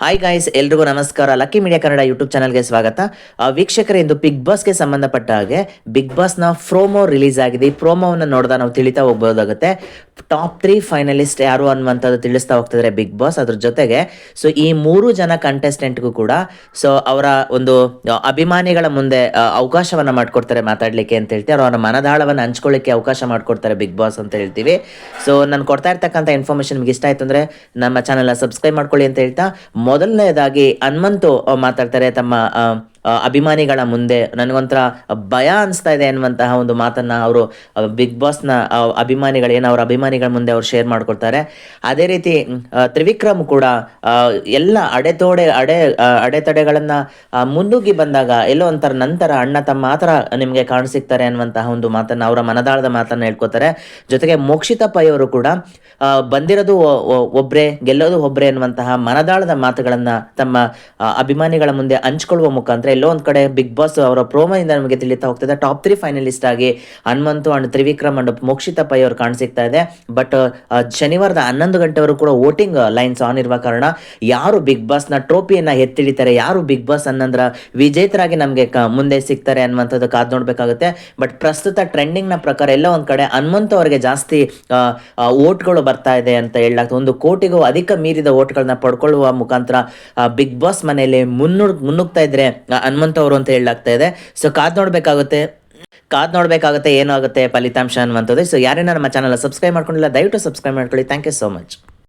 Hi guys ಎಲ್ರಿಗೂ ನಮಸ್ಕಾರ. Lucky media Kannada YouTube ಚಾನಲ್ಗೆ ಸ್ವಾಗತ. ವೀಕ್ಷಕರೇ, ಇಂದು ಬಿಗ್ ಬಾಸ್ಗೆ ಸಂಬಂಧಪಟ್ಟ ಹಾಗೆ ಬಿಗ್ ಬಾಸ್ನ ಪ್ರೋಮೋ ರಿಲೀಸ್ ಆಗಿದೆ. ಈ ಪ್ರೋಮೋವನ್ನು ನೋಡಿದ ನಾವು ತಿಳಿತಾ ಹೋಗ್ಬೋದಾಗುತ್ತೆ. ಟಾಪ್ ತ್ರೀ ಫೈನಲಿಸ್ಟ್ ಯಾರು ಅನ್ನುವಂಥದ್ದು ತಿಳಿಸ್ತಾ ಹೋಗ್ತಿದ್ರೆ ಬಿಗ್ ಬಾಸ್ ಅದ್ರ ಜೊತೆಗೆ. ಸೊ ಈ ಮೂರು ಜನ ಕಂಟೆಸ್ಟೆಂಟ್ಗೂ ಕೂಡ ಸೊ ಅವರ ಒಂದು ಅಭಿಮಾನಿಗಳ ಮುಂದೆ ಅವಕಾಶವನ್ನು ಮಾಡ್ಕೊಡ್ತಾರೆ ಮಾತಾಡ್ಲಿಕ್ಕೆ ಅಂತ ಹೇಳ್ತೀವಿ. ಅವರ ಮನದಾಳವನ್ನು ಹಂಚ್ಕೊಳ್ಳಿಕ್ಕೆ ಅವಕಾಶ ಮಾಡಿಕೊಡ್ತಾರೆ ಬಿಗ್ ಬಾಸ್ ಅಂತ ಹೇಳ್ತೀವಿ. ಸೊ ನಾನು ಕೊಡ್ತಾ ಇರ್ತಕ್ಕಂಥ ಇನ್ಫಾರ್ಮೇಷನ್ ನಿಮ್ಗೆ ಇಷ್ಟ ಆಯ್ತು ಅಂದ್ರೆ, ನಮ್ಮ ಚಾನಲ್ನ ಸಬ್ಸ್ಕ್ರೈಬ್ ಮಾಡ್ಕೊಳ್ಳಿ ಅಂತ ಹೇಳ್ತಾ. ಮೊದಲನೇದಾಗಿ ಹನುಮಂತು ಮಾತಾಡ್ತಾರೆ ತಮ್ಮ ಅಭಿಮಾನಿಗಳ ಮುಂದೆ ನನಗೊಂಥರ ಭಯ ಅನಿಸ್ತಾ ಇದೆ ಅನ್ನುವಂತಹ ಒಂದು ಮಾತನ್ನ ಅವರು ಬಿಗ್ ಬಾಸ್ನ ಅಭಿಮಾನಿಗಳು, ಏನು ಅವರ ಅಭಿಮಾನಿಗಳ ಮುಂದೆ ಅವ್ರು ಶೇರ್ ಮಾಡ್ಕೊಳ್ತಾರೆ ಅದೇ ರೀತಿ ತ್ರಿವಿಕ್ರಮ್ ಕೂಡ ಎಲ್ಲ ಅಡೆತೋಡೆ, ಅಡೆ ಅಡೆತಡೆಗಳನ್ನ ಮುನ್ನುಗ್ಗಿ ಬಂದಾಗ ಎಲ್ಲೋ ಒಂಥರ ನಂತರ ಅಣ್ಣ, ತಮ್ಮ ಮಾತ್ರ ನಿಮಗೆ ಕಾಣಸಿಗ್ತಾರೆ ಅನ್ನುವಂತಹ ಒಂದು ಮಾತನ್ನ ಅವರ ಮನದಾಳದ ಮಾತನ್ನ ಹೇಳ್ಕೊತಾರೆ. ಜೊತೆಗೆ ಮೋಕ್ಷಿತ ಅವರು ಕೂಡ ಬಂದಿರೋದು ಒ- ಒ- ಒಬ್ರೇ, ಗೆಲ್ಲೋದು ಒಬ್ರೇ ಅನ್ನುವಂತಹ ಮನದಾಳದ ಮಾತುಗಳನ್ನ ತಮ್ಮ ಅಭಿಮಾನಿಗಳ ಮುಂದೆ ಹಂಚ್ಕೊಳ್ಳುವ ಮುಖಾಂತರ ಎಲ್ಲೋ ಒಂದು ಕಡೆ ಬಿಗ್ ಬಾಸ್ ಅವರ ಪ್ರೋಮೋದಿಂದ ನಮಗೆ ತಿಳಿತಾ ಹೋಗ್ತದೆ ಟಾಪ್ ತ್ರೀ ಫೈನಲಿಸ್ಟ್ ಆಗಿ ಹನುಮಂತು ಅಂಡ್ ತ್ರಿವಿಕ್ರಮ್ ಅಂಡ್ ಮೋಕ್ಷಿತ ಪೈ ಅವರು ಕಾಣಿಸ್ತಾ ಇದೆ. ಬಟ್ ಶನಿವಾರದ ಹನ್ನೊಂದು ಗಂಟೆವರೆಗೂ ಕೂಡ ವೋಟಿಂಗ್ ಲೈನ್ಸ್ ಆನ್ ಇರುವ ಕಾರಣ ಯಾರು ಬಿಗ್ ಬಾಸ್ನ ಟ್ರೋಫಿಯನ್ನ ಎತ್ತಿಡಿತಾರೆ ಯಾರು ಬಿಗ್ ಬಾಸ್ ಅನ್ನಂದ್ರ ವಿಜೇತರಾಗಿ ನಮಗೆ ಮುಂದೆ ಸಿಗ್ತಾರೆ ಅನ್ನುವಂಥದ್ದು ಕಾದ್ ನೋಡಬೇಕಾಗುತ್ತೆ. ಬಟ್ ಪ್ರಸ್ತುತ ಟ್ರೆಂಡಿಂಗ್ನ ಪ್ರಕಾರ ಎಲ್ಲ ಒಂದು ಕಡೆ ಹನುಮಂತು ಅವರಿಗೆ ಜಾಸ್ತಿ ಓಟ್ಗಳು ಬರ್ತಾ ಇದೆ ಅಂತ ಹೇಳಲಾಗ್ತದೆ ಒಂದು ಕೋಟಿಗೂ ಅಧಿಕ ಮೀರಿದ ಓಟ್ಗಳನ್ನ ಪಡ್ಕೊಳ್ಳುವ ಮುಖಾಂತರ ಬಿಗ್ ಬಾಸ್ ಮನೆಯಲ್ಲಿ ಮುನ್ನುಡ್, ಮುನ್ನುಗ್ತಾ ಇದ್ರೆ ಹನುಮಂತ್ ಅವರು ಅಂತ ಹೇಳಲಾಗ್ತಾ ಇದೆ. ಸೊ ಕಾದ್ ನೋಡ್ಬೇಕಾಗುತ್ತೆ. ಕಾದ್ ನೋಡಬೇಕಾಗುತ್ತೆ ಏನಾಗುತ್ತೆ ಫಲಿತಾಂಶ ಅನ್ನುವಂಥದ್ದು. ಸೊ ಯಾರೇನ ನಮ್ಮ ಚಾನಲ್ ಸಬ್ಸ್ಕ್ರೈಬ್ ಮಾಡ್ಕೊಂಡಿಲ್ಲ, ದಯವಿಟ್ಟು ಸಬ್ಸ್ಕ್ರೈಬ್ ಮಾಡ್ಕೊಳ್ಳಿ. Thank you so much